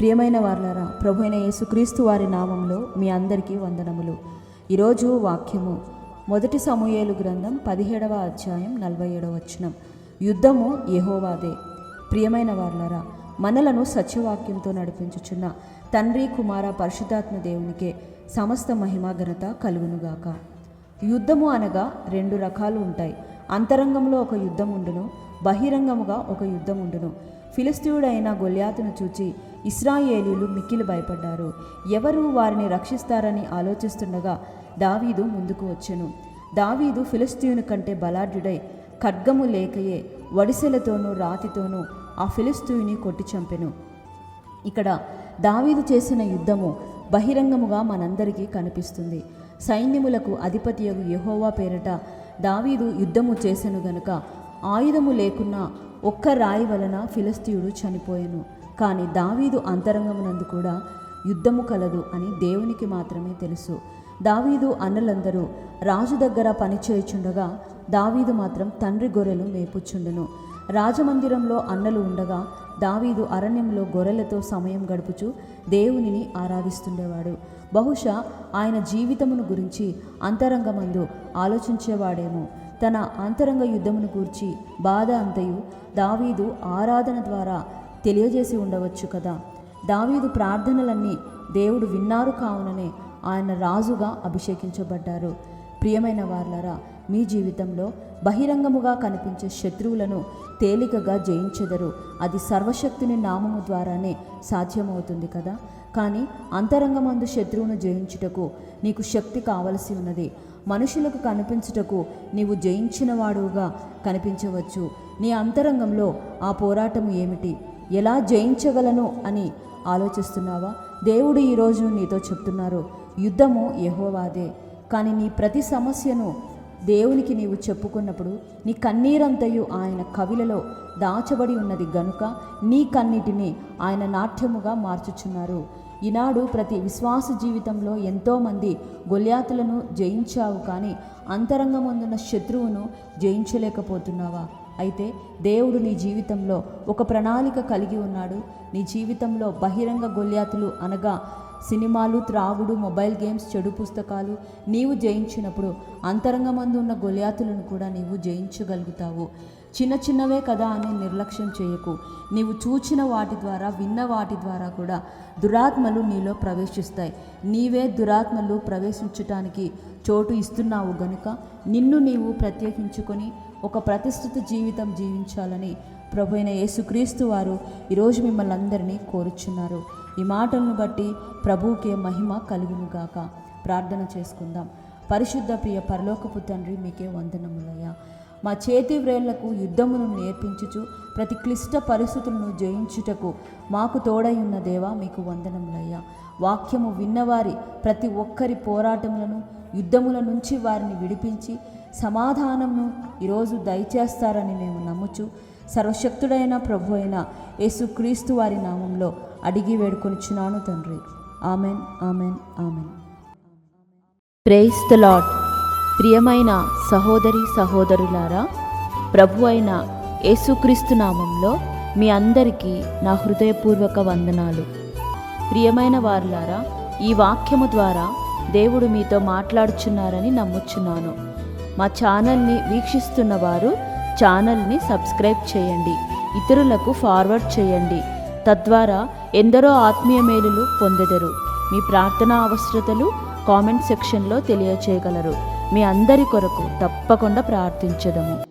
ప్రియమైన వార్లరా ప్రభు అయిన యేసుక్రీస్తు వారి నామంలో మీ అందరికీ వందనములు. ఈరోజు వాక్యము మొదటి సమూయేలు గ్రంథం పదిహేడవ అధ్యాయం నలభై ఏడవ వచనం. యుద్ధము యహోవాదే. ప్రియమైన వార్లరా మనలను సత్యవాక్యంతో నడిపించుచున్న తండ్రి కుమార పరిశుద్ధాత్మ దేవునికే సమస్త మహిమ ఘనత కలుగునుగాక. యుద్ధము అనగా రెండు రకాలు ఉంటాయి. అంతరంగంలో ఒక యుద్ధం ఉండును బహిరంగముగా ఒక యుద్ధం ఉండును ఫిలిస్తీయుడైన గొల్యాతును చూచి ఇస్రాయేలీలు మిక్కిలి భయపడ్డారు. ఎవరు వారిని రక్షిస్తారని ఆలోచిస్తుండగా దావీదు ముందుకు వచ్చెను. దావీదు ఫిలిస్తీను కంటే బలాఢ్యుడై ఖడ్గము లేకయే వడిసెలతోనూ రాతితోనూ ఆ ఫిలిస్తీయుని కొట్టి చంపెను. ఇక్కడ దావీదు చేసిన యుద్ధము బహిరంగముగా మనందరికీ కనిపిస్తుంది. సైన్యములకు అధిపతియగు యహోవా పేరట దావీదు యుద్ధము చేసెను గనుక ఆయుధము లేకున్నా ఒక్క రాయి వలన ఫిలిస్తీయుడు చనిపోయెను. కానీ దావీదు అంతరంగమునందు కూడా యుద్ధము కలదు అని దేవునికి మాత్రమే తెలుసు. దావీదు అన్నలందరూ రాజు దగ్గర పనిచేయుచుండగా దావీదు మాత్రం తండ్రి గొర్రెలు మేపుచుండెను. రాజమందిరంలో అన్నలు ఉండగా దావీదు అరణ్యంలో గొర్రెలతో సమయం గడుపుచు దేవునిని ఆరాధిస్తుండేవాడు. బహుశా ఆయన జీవితమును గురించి అంతరంగమందు ఆలోచించేవాడేమో. తన అంతరంగ యుద్ధమును గూర్చి బాధ అంతయు దావీదు ఆరాధన ద్వారా తెలియజేసి ఉండవచ్చు కదా? దావీదు ప్రార్థనలన్నీ దేవుడు విన్నారు కావుననే ఆయన రాజుగా అభిషేకించబడ్డారు. ప్రియమైన వార్లరా మీ జీవితంలో బహిరంగముగా కనిపించే శత్రువులను తేలికగా జయించెదరు. అది సర్వశక్తిని నామము ద్వారానే సాధ్యమవుతుంది కదా? కానీ అంతరంగమందు శత్రువును జయించుటకు నీకు శక్తి కావలసి ఉన్నది. మనుషులకు కనిపించుటకు నీవు జయించిన వాడుగా కనిపించవచ్చు. నీ అంతరంగంలో ఆ పోరాటము ఏమిటి? ఎలా జయించగలను అని ఆలోచిస్తున్నావా? దేవుడు ఈరోజు నీతో చెప్తున్నారు యుద్ధము యహోవాదే. కానీ నీ ప్రతి సమస్యను దేవునికి నీవు చెప్పుకున్నప్పుడు నీ కన్నీరంతయు ఆయన కవిలలో దాచబడి ఉన్నది గనుక నీ కన్నిటిని ఆయన నాట్యముగా మార్చుచున్నారు. ఈనాడు ప్రతి విశ్వాస జీవితంలో ఎంతోమంది గొల్యాతులను జయించావు కానీ అంతరంగమందున్న శత్రువును జయించలేకపోతున్నావా? అయితే దేవుడు నీ జీవితంలో ఒక ప్రణాళిక కలిగి ఉన్నాడు. నీ జీవితంలో బహిరంగ గొల్యాతులు అనగా సినిమాలు త్రాగుడు మొబైల్ గేమ్స్ చెడు పుస్తకాలు నీవు జయించినప్పుడు అంతరంగమందు ఉన్న గొల్యాతులను కూడా నీవు జయించగలుగుతావు. చిన్న చిన్నవే కదా అని నిర్లక్ష్యం చేయకు. నీవు చూచిన వాటి ద్వారా విన్న వాటి ద్వారా కూడా దురాత్మలు నీలో ప్రవేశిస్తాయి. నీవే దురాత్మలు ప్రవేశించటానికి చోటు ఇస్తున్నావు గనుక నిన్ను నీవు ప్రత్యేకించుకొని ఒక ప్రతిష్ఠిత జీవితం జీవించాలని ప్రభు అయిన యేసుక్రీస్తు వారు ఈరోజు మిమ్మల్ని అందరినీ కోరుచున్నారు. ఈ మాటలను బట్టి ప్రభువుకే మహిమ కలుగునుగాక. ప్రార్థన చేసుకుందాం. పరిశుద్ధ ప్రియ పరలోకపు తండ్రి మీకే వందనములయ్యా. మా చేతి వ్రేళ్ళకు యుద్ధమును నేర్పించుచు ప్రతి క్లిష్ట పరిస్థితులను జయించుటకు మాకు తోడై ఉన్న దేవా మీకు వందనములయ్యా. వాక్యము విన్నవారి ప్రతి ఒక్కరి పోరాటములను యుద్ధముల నుంచి వారిని విడిపించి సమాధానమును ఈరోజు దయచేస్తారని మేము నమ్ముచు సర్వశక్తుడైన ప్రభు అయిన యేసుక్రీస్తు వారి నామంలో అడిగి వేడుకొనిచున్నాను తండ్రి. Amen amen amen. Praise Lord ప్రియమైన సహోదరి సహోదరులారా ప్రభు అయిన యేసుక్రీస్తు నామంలో మీ అందరికీ నా హృదయపూర్వక వందనాలు. ప్రియమైన వారులారా ఈ వాక్యము ద్వారా దేవుడు మీతో మాట్లాడుచున్నారని నమ్ముచున్నాను. మా ఛానల్ని వీక్షిస్తున్న వారు ఛానల్ని సబ్స్క్రైబ్ చేయండి. ఇతరులకు ఫార్వర్డ్ చేయండి. తద్వారా ఎందరో ఆత్మీయ మేలులు పొందెదరు. మీ ప్రార్థనా అవసరతలు కామెంట్ సెక్షన్లో తెలియచేయగలరు. మీ అందరి కొరకు తప్పకుండా ప్రార్థించదము